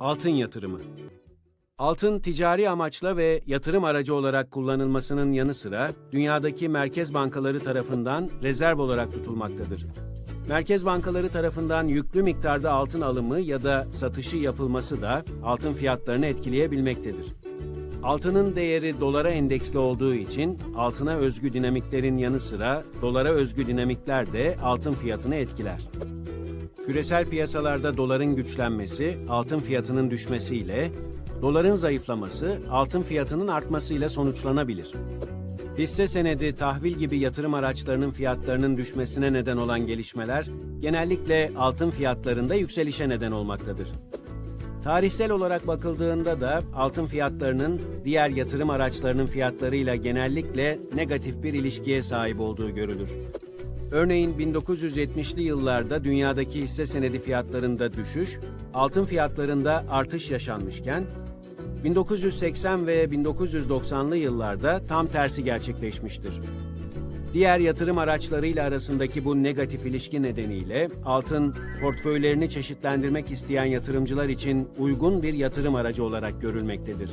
Altın yatırımı. Altın ticari amaçla ve yatırım aracı olarak kullanılmasının yanı sıra dünyadaki merkez bankaları tarafından rezerv olarak tutulmaktadır. Merkez bankaları tarafından yüklü miktarda altın alımı ya da satışı yapılması da altın fiyatlarını etkileyebilmektedir. Altının değeri dolara endeksli olduğu için altına özgü dinamiklerin yanı sıra dolara özgü dinamikler de altın fiyatını etkiler. Küresel piyasalarda doların güçlenmesi, altın fiyatının düşmesiyle, doların zayıflaması, altın fiyatının artmasıyla sonuçlanabilir. Hisse senedi, tahvil gibi yatırım araçlarının fiyatlarının düşmesine neden olan gelişmeler, genellikle altın fiyatlarında yükselişe neden olmaktadır. Tarihsel olarak bakıldığında da altın fiyatlarının diğer yatırım araçlarının fiyatlarıyla genellikle negatif bir ilişkiye sahip olduğu görülür. Örneğin 1970'li yıllarda dünyadaki hisse senedi fiyatlarında düşüş, altın fiyatlarında artış yaşanmışken, 1980 ve 1990'lı yıllarda tam tersi gerçekleşmiştir. Diğer yatırım araçlarıyla arasındaki bu negatif ilişki nedeniyle altın portföylerini çeşitlendirmek isteyen yatırımcılar için uygun bir yatırım aracı olarak görülmektedir.